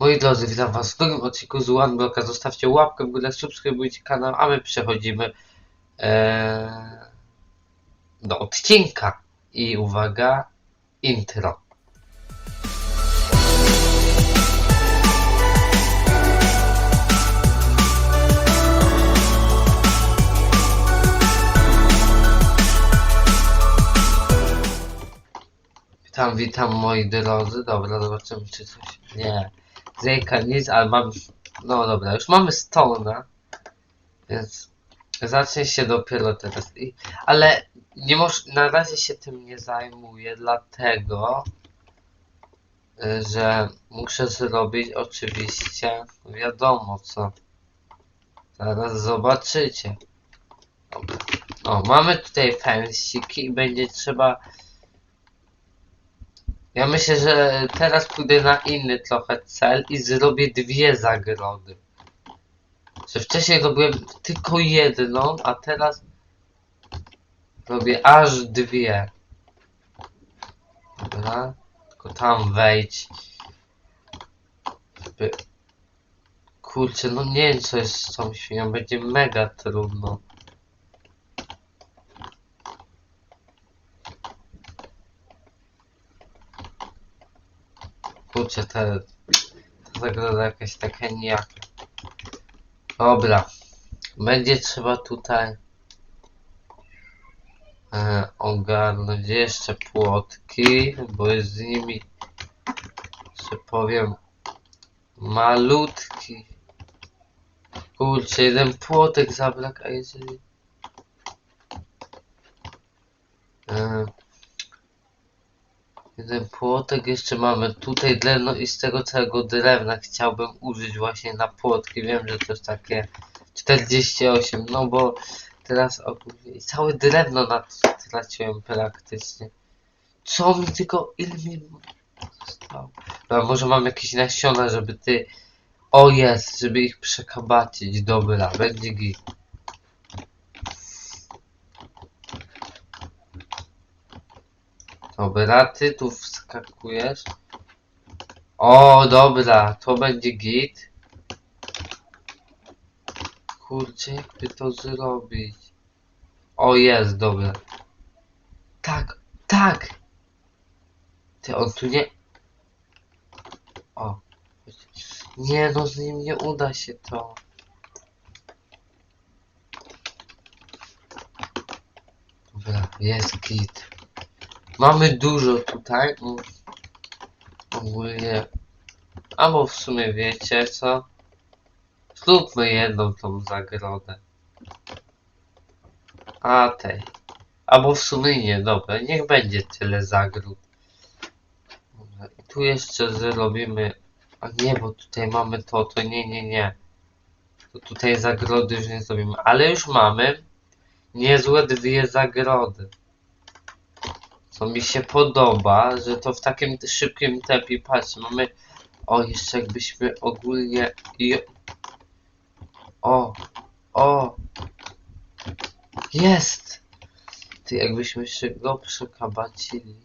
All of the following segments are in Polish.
Moi drodzy, witam was w drugim odcinku z One Blocka. Zostawcie łapkę w górę, subskrybujcie kanał, a my przechodzimy e, do odcinka. I uwaga, intro. Witam, witam moi drodzy. Dobra, zobaczymy czy coś. Nie. Zejka nic, ale mam. No dobra, już mamy Stone'a. Więc zacznie się dopiero teraz. I, ale nie moż, na razie się tym nie zajmuję, dlatego y, że muszę zrobić oczywiście wiadomo co. Zaraz zobaczycie. Dobra. O, mamy tutaj fensiki i będzie trzeba ja myślę, że teraz pójdę na inny trochę cel i zrobię dwie zagrody. Że wcześniej robiłem tylko jedną, a teraz robię aż dwie. Dobra, tylko tam wejdź. Żeby... Kurczę, no nie wiem co jest z tą świnią, będzie mega trudno. Kurczę, te, ta zagroda jakaś taka nijaka. Dobra. Będzie trzeba tutaj e, ogarnąć jeszcze płotki, bo jest z nimi, że powiem, malutki. Kurczę, jeden płotek zabrak, a jeżeli... E, Jeden płotek jeszcze mamy tutaj drewno i z tego całego drewna chciałbym użyć właśnie na płotki. Wiem, że to jest takie 48, no bo teraz ogólnie całe drewno straciłem praktycznie. Co mi tylko, ile mi zostało? No, może mam jakieś nasiona, żeby ty... O jest, żeby ich przekabacić. Dobra, będzie git. Dobra, ty tu wskakujesz. O, dobra, to będzie git. Kurczę, jakby to zrobić? O, jest, dobra. Tak, tak! Ty, on tu nie... O. Nie, no z nim nie uda się to. Dobra, jest git. Mamy dużo tutaj. mm, Ogólnie. Albo w sumie wiecie co? Zróbmy jedną tą zagrodę. A tej. Albo w sumie nie, dobra, niech będzie tyle zagród. I tu jeszcze zrobimy. A nie, bo tutaj mamy to, to nie, nie, nie. To tutaj zagrody już nie zrobimy, ale już mamy niezłe dwie zagrody co mi się podoba, że to w takim szybkim tempie, patrz, mamy, o, jeszcze jakbyśmy ogólnie, o, o, jest, ty, jakbyśmy się go przekabacili,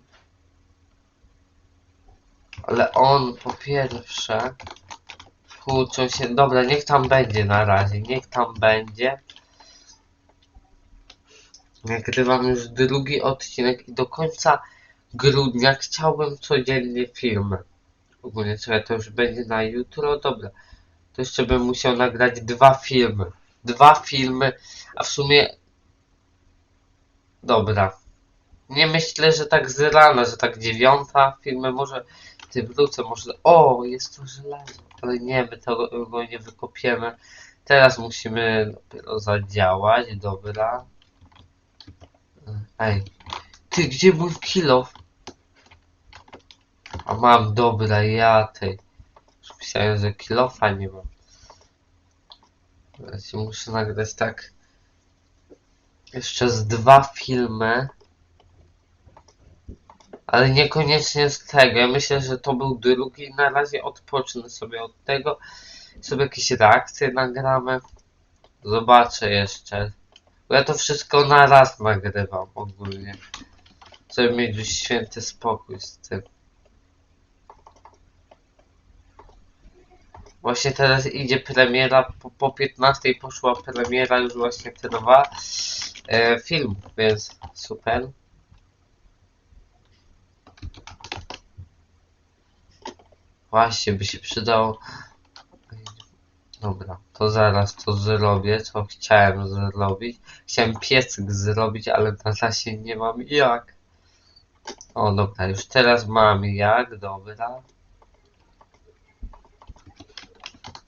ale on, po pierwsze, kurczą się, dobra, niech tam będzie na razie, niech tam będzie, Nagrywam już drugi odcinek i do końca grudnia chciałbym codziennie filmy. Ogólnie czekaj, to już będzie na jutro, dobra. To jeszcze bym musiał nagrać dwa filmy. Dwa filmy, a w sumie... Dobra. Nie myślę, że tak z rana, że tak dziewiąta filmy, może ty wrócę, może... O, jest to żelazo. Ale nie, my tego go nie wykopiemy. Teraz musimy dopiero zadziałać, dobra. Ej, ty gdzie mój kilof? A mam, dobra, ja. Już Myślałem, że kilofa nie mam. Ci muszę nagrać tak. Jeszcze z dwa filmy. Ale niekoniecznie z tego. Ja myślę, że to był drugi. Na razie odpocznę sobie od tego. Sobie jakieś reakcje nagramy. Zobaczę jeszcze. Bo ja to wszystko na raz nagrywam ogólnie. Żeby mieć już święty spokój z tym. Właśnie teraz idzie premiera, po, po 15 poszła premiera już właśnie te dwa e, film, więc super. Właśnie by się przydało. Dobra, to zaraz to zrobię, co chciałem zrobić. Chciałem piecyk zrobić, ale na razie nie mam jak. O, dobra, już teraz mam jak, dobra.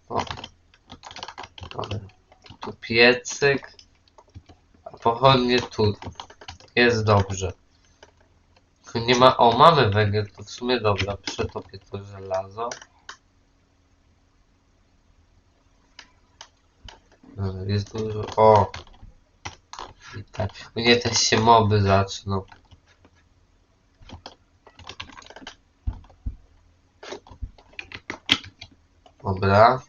O. Dobra. Tu piecyk. A pochodnie tu. Jest dobrze. Tu nie ma. O, mamy węgiel, to w sumie dobra. Przetopię to żelazo. Jest dużo. O! I tak. U mnie też się moby zaczną. Dobra.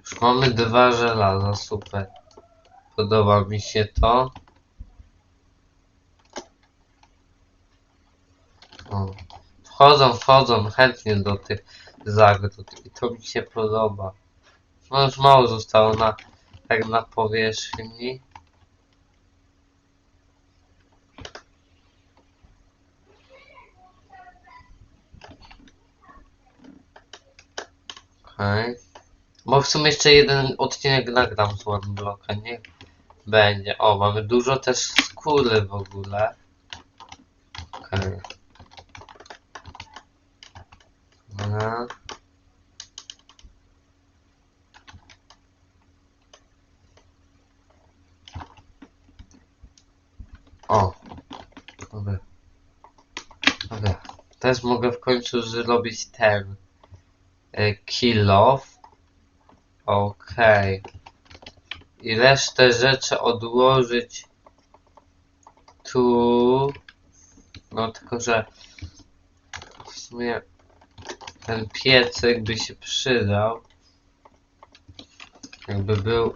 Już mamy dwa żelaza, super. Podoba mi się to. O. Wchodzą, wchodzą chętnie do tych zagród i to mi się podoba. No już mało zostało na, tak na powierzchni. Okej. Bo w sumie jeszcze jeden odcinek nagram z One Blocka, nie będzie. O, mamy dużo też skóry w ogóle. Dobra. O. Dobra. Dobra. Teraz mogę w końcu zrobić ten. E, kill off. Okej. I resztę rzeczy odłożyć tu. No tylko, że w sumie ten piecyk by się przydał. Jakby był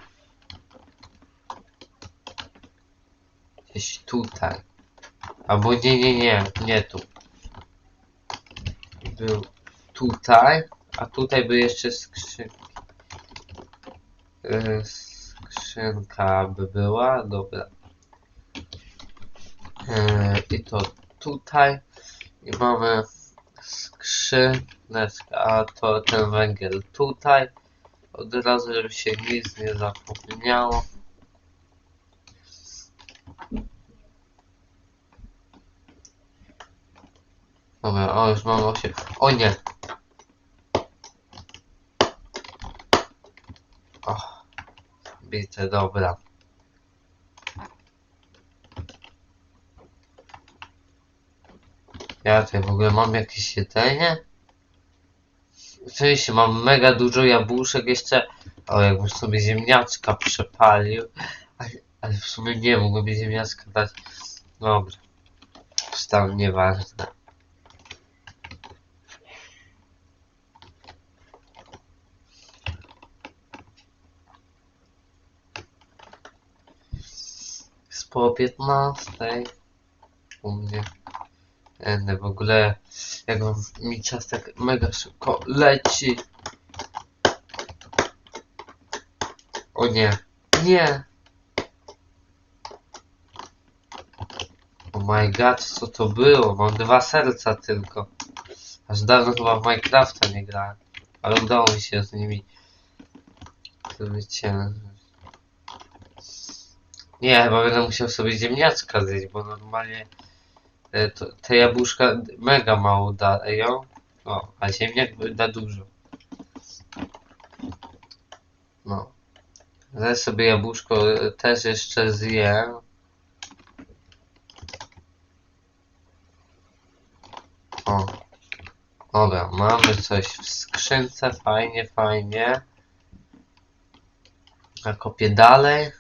gdzieś tutaj. Albo nie, nie, nie, nie tu. Był tutaj, a tutaj by jeszcze skrzynka. Yy, skrzynka by była, dobra. Yy, I to tutaj. I mamy skrzyneczkę, a to ten węgiel tutaj. Od razu, żeby się nic nie zapomniało. Dobra, o już mam 8. O nie! O, bite, dobra. Ja tutaj w ogóle mam jakieś jedzenie? Oczywiście mam mega dużo jabłuszek jeszcze. O, jakbym sobie ziemniaczka przepalił. Ale, ale w sumie nie mogłem ziemniaczka dać. Dobra. Już tam nieważne. Po 15 u mnie. Będę w ogóle jak wam mi czas tak mega szybko leci. O nie. Nie. Oh my god, co to było? Mam dwa serca tylko. Aż dawno chyba w Minecrafta nie grałem. Ale udało mi się z nimi zwyciężyć. Nie, chyba będę musiał sobie ziemniaczka zjeść, bo normalnie e, to, te jabłuszka mega mało dają. No, a ziemniak da dużo. No. Zaraz sobie jabłuszko e, też jeszcze zjem. O. Dobra, mamy coś w skrzynce, fajnie, fajnie. A kopię dalej.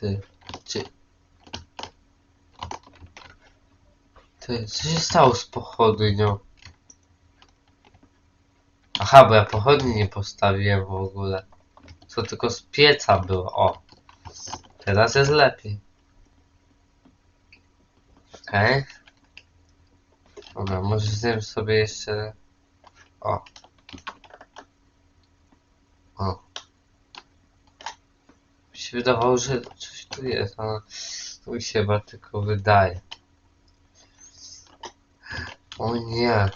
Ty, czy... Ty, co się stało z pochodnią? Aha, bo ja pochodni nie postawiłem w ogóle. To tylko z pieca było, o. Teraz jest lepiej. Okej. Dobra, może zjem sobie jeszcze O. O. Się wydawało, że coś tu jest, ale tu mi się chyba tylko wydaje. O nie.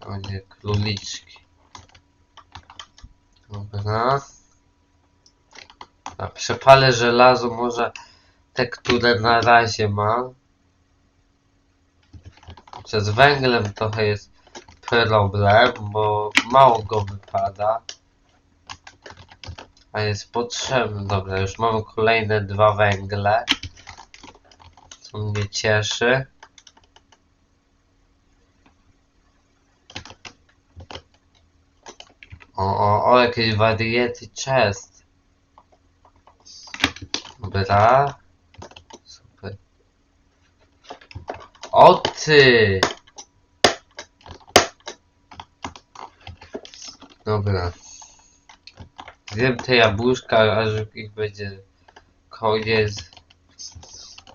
O nie, króliczki. Dobra. A przepalę żelazo, może te, które na razie mam. Przez węglem trochę jest problem, bo mało go wypada. A jest potrzebny. Dobra, już mamy kolejne dwa węgle. Co mnie cieszy. O, o, o, jakieś wariety chest. Dobra. Super. O ty! Dobra. Zjem te jabłuszka, aż ich będzie koniec.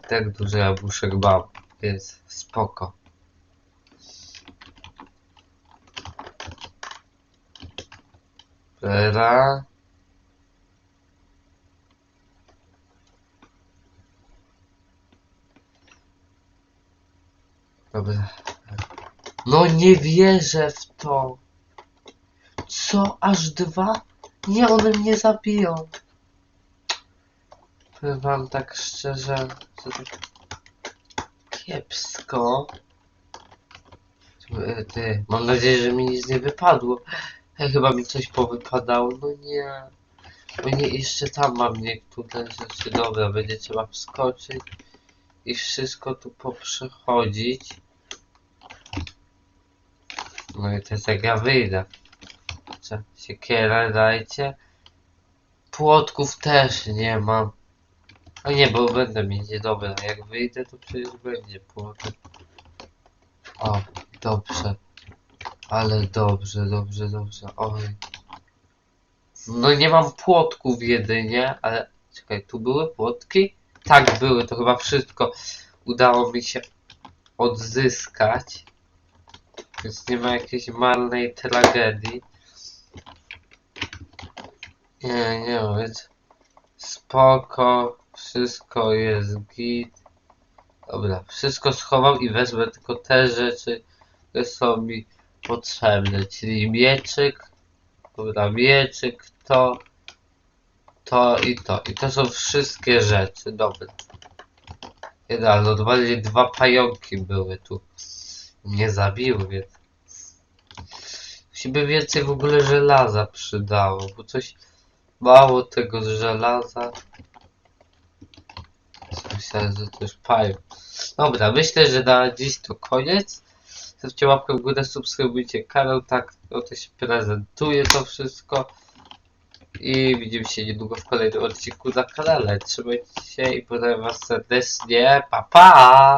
Tak dużo jabłuszek mam, więc spoko. Dobra. Dobra. No nie wierzę w to. Co? Aż dwa? Nie, one mnie zabiją. Powiem wam tak szczerze, że tak kiepsko. Ty, mam nadzieję, że mi nic nie wypadło. Chyba mi coś powypadało. No nie. Bo nie, jeszcze tam mam niektóre rzeczy. Dobra, będzie trzeba wskoczyć i wszystko tu poprzechodzić. No i to jest jak ja wyjdę. Co? Siekierę dajcie. Płotków też nie mam. A nie, bo będę mieć, dobra, jak wyjdę to przecież będzie płotek. O, dobrze. Ale dobrze, dobrze, dobrze, oj. No nie mam płotków jedynie, ale czekaj, tu były płotki? Tak, były, to chyba wszystko udało mi się odzyskać. Więc nie ma jakiejś marnej tragedii. Nie, nie więc spoko, wszystko jest git. Dobra, wszystko schowam i wezmę tylko te rzeczy, które są mi potrzebne, czyli mieczyk, dobra, mieczyk, to, to i to. I to są wszystkie rzeczy, dobra. Idealnie, normalnie dwa pająki były tu. Nie zabiły, więc... By więcej w ogóle żelaza przydało, bo coś mało tego żelaza. Myślałem, że to już pająk. Dobra, myślę, że na dziś to koniec. Zostawcie łapkę w górę, subskrybujcie kanał, tak oto się prezentuje to wszystko. I widzimy się niedługo w kolejnym odcinku na kanale. Trzymajcie się i pozdrawiam was serdecznie. Pa pa!